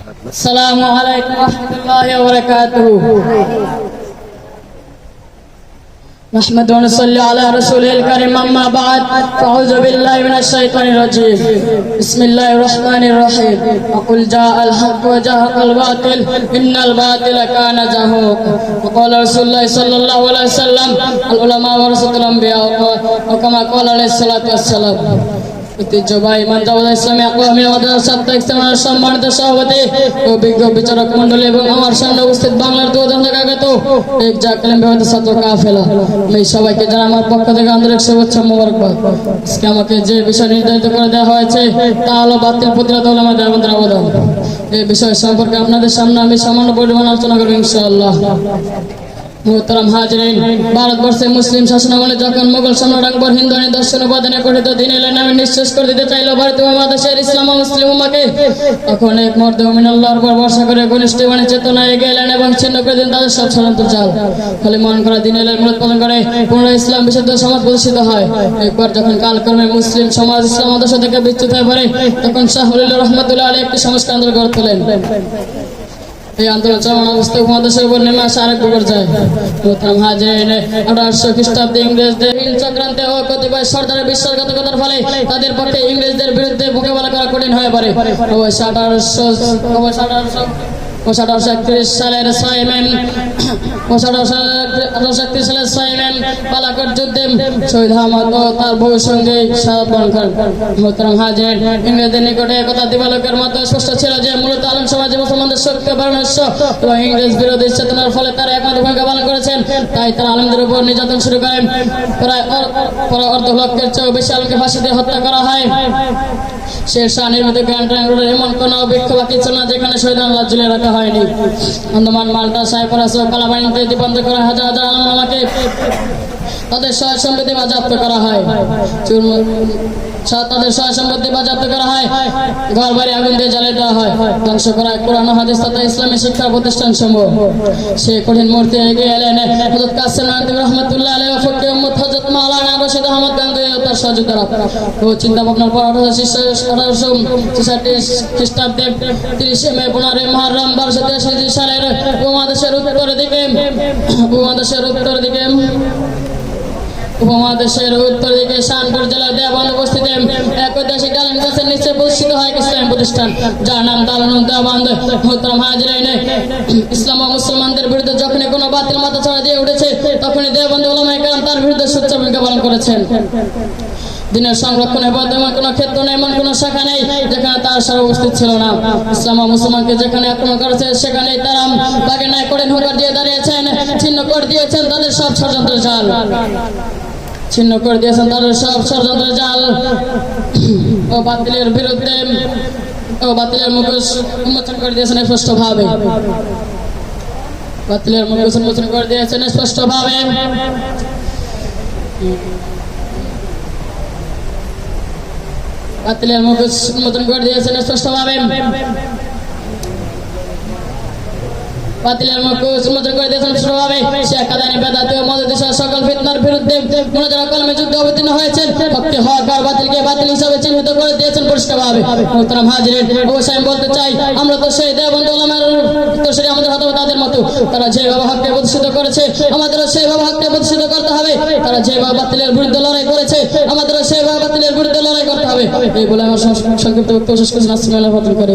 السلام عليكم ورحمة الله وبركاته نحمد ونصلي على رسوله الكريم أما بعد فأعوذ بالله من الشيطان الرجيم بسم الله الرحمن الرحيم وقل جاء الحق وجاء الباطل إن الباطل كان زهوقا وقال رسول الله صلى الله عليه وسلم العلماء ورثة الأنبياء وكما قال عليه الصلاة والسلام ঐতিহ্যবাহী মঞ্জাবাদ ইসলামী আকলামী আমাদের সাপ্তাহিক সম্মানিত সভাপতি ও বিজ্ঞ বিচারক মন্ডলী এবং আমার সামনে উপস্থিত বাংলার দুজন জায়গাগত এক জাকালিম বিভাগের ছাত্র কাফেলা। আমি সবাইকে জানা আমার পক্ষ থেকে আন্তরিক শুভেচ্ছা মোবারকবাদ। আজকে আমাকে যে বিষয় নির্ধারিত করে দেওয়া হয়েছে, তা হলো বাতিল প্রতিরোধ হলো আমাদের আমাদের অবদান। এই বিষয় সম্পর্কে আপনাদের সামনে আমি সামান্য পরিমাণ আলোচনা করব ইনশাআল্লাহ। মোহতারাম ভারতবর্ষে মুসলিম শাসনামলে যখন মোগল সম্রাট আকবর হিন্দু নিদর্শন উপাদানে গঠিত দিন এলেন, আমি নিঃশ্বাস করে দিতে চাইল ভারতীয় মহাদেশের ইসলাম ও মুসলিম উম্মাকে তখন এক মর্দ মিনাল্লাহর উপর ভরসা করে ঘনিষ্ঠ বাণী চেতনা এগিয়ে এলেন এবং ছিন্ন করে দিন তাদের সব ষড়যন্ত্র চাল। ফলে মন করা দিন এলেন মূলোৎপাদন করে পুনরায় ইসলাম বিশুদ্ধ সমাজ প্রতিষ্ঠিত হয়। একবার যখন কালক্রমে মুসলিম সমাজ ইসলাম আদর্শ থেকে বিচ্যুত হয়ে পড়ে, তখন শাহুল রহমতুল্লাহ আলী একটি সংস্কার আন্দোলন গড়ে তোলেন। এই আন্দোলন চালানো অবস্থায় উপমহাদেশের উপর নেমে আসে আরেক প্রথম হাজির আঠারোশো খ্রিস্টাব্দে ইংরেজদের হিল চক্রান্তে ও কতিপয় সরকারের বিশ্বাসঘাতকতার ফলে তাদের পক্ষে ইংরেজদের বিরুদ্ধে মোকাবেলা করা কঠিন হয়ে পড়ে। অবশ্য আঠারোশো অবশ্য আঠারোশো একত্রিশ সালের সালের পালাকট তার নিকটে মতো ছিল যে মূলত আলম শক্তি এবং ইংরেজ বিরোধী চেতনার ফলে তারা একমাত্র ভূমিকা পালন করেছেন। তাই তারা আলমদের উপর নির্যাতন শুরু করেন। প্রায় অর্ধ লক্ষের চেয়েও বেশি আলমকে ফাঁসি দিয়ে হত্যা করা হয়। শের শাহ নির্মিত গ্র্যান্ড এমন কোনো বৃক্ষ বাকি ছিল না যেখানে শহীদ আল্লাহ ঝুলে রাখা হয়নি। দীপান্ত হাজার হাজার আমাকে তাদের সহায় সম্পত্তি বাজেয়াপ্ত করা হয়। তাদের সহায় সম্পত্তি করা হয়। ঘর বাড়ি আগুন দিয়ে জ্বালিয়ে দেওয়া হয়। ধ্বংস করা কোরআন হাদিস তথা ইসলামী শিক্ষা প্রতিষ্ঠান সমূহ সে কঠিন মূর্তি এগিয়ে এলেন কাসিম রহমতুল্লাহ তার সহযোগীরা ও চিন্তা ভাবনার পর আঠারোশো খ্রিস্টাব্দে তিরিশে মে পনেরোই মহরম বারোশো তেষট্টি সালের উপমহাদেশের উত্তর দিকে, উপমহাদেশের উত্তর দিকে, উপমহাদেশের উত্তর দিকে শানপুর জেলার দেওয়ান উপস্থিত। এক ঐতিহাসিক ডালিম গাছের নিচে প্রতিষ্ঠিত হয় ইসলাম প্রতিষ্ঠান, যার নাম দালানুল দেওয়ান মোহতরম হাজরাইন, ইসলাম ও মুসলমানদের বিরুদ্ধে যখনই কোনো বাতিল মাথা ছড়া দিয়ে উঠেছে, তখনই দেওবন্দ ওলামাই কালাম তার বিরুদ্ধে সুচ্চ ভূমিকা পালন করেছেন। দিনের সংরক্ষণে বর্তমান কোনো ক্ষেত্র নেই, এমন কোনো শাখা নেই, যেখানে তার সারা উপস্থিত ছিল না। ইসলাম মুসলমানকে যেখানে আক্রমণ করেছে, সেখানেই তারা বাগে নাই করে হুঙ্কার দিয়ে দাঁড়িয়েছেন, ছিন্ন করে দিয়েছেন তাদের সব ষড়যন্ত্র জাল। ছিন্ন করে দিয়েছেন তাদের সব ষড়যন্ত্র জাল। ও বাতিলের বিরুদ্ধে, ও বাতিলের মুখোশ উন্মোচন করে দিয়েছেন স্পষ্টভাবে। বাতিলের মুখোশ উন্মোচন করে দিয়েছেন স্পষ্টভাবে। বাতিলের মুখোশ উন্মোচন করে দিয়েছেন স্পষ্টভাবে বাতিলের মুখোশ উন্মোচন করে দিয়েছেন স্পষ্টভাবে শেখ কাদানি বেদাতি ও মদত সকল ফিতনার বিরুদ্ধে মনোজারা কলমে যুদ্ধ অবতীর্ণ হয়েছেন। ভক্তি হক আর বাতিলকে বাতিল হিসাবে চিহ্নিত করে দিয়েছেন পরিষ্কারভাবে। মোহতারাম হাজিরেন অবশ্যই আমি বলতে চাই, আমরা তো সেই দেবন্ধ ওলামার সেটা আমাদের তাদের মতো। তারা যেভাবে হককে প্রতিষ্ঠিত করেছে, আমাদেরও সেইভাবে হককে প্রতিষ্ঠিত করতে হবে। তারা যেভাবে বাতিলের বিরুদ্ধে লড়াই করেছে, আমাদেরও সেইভাবে বাতিলের বিরুদ্ধে লড়াই করতে হবে। এই বলে আমার সংক্ষিপ্ত বক্তব্য শেষ আসসালামু আলাইকুম করে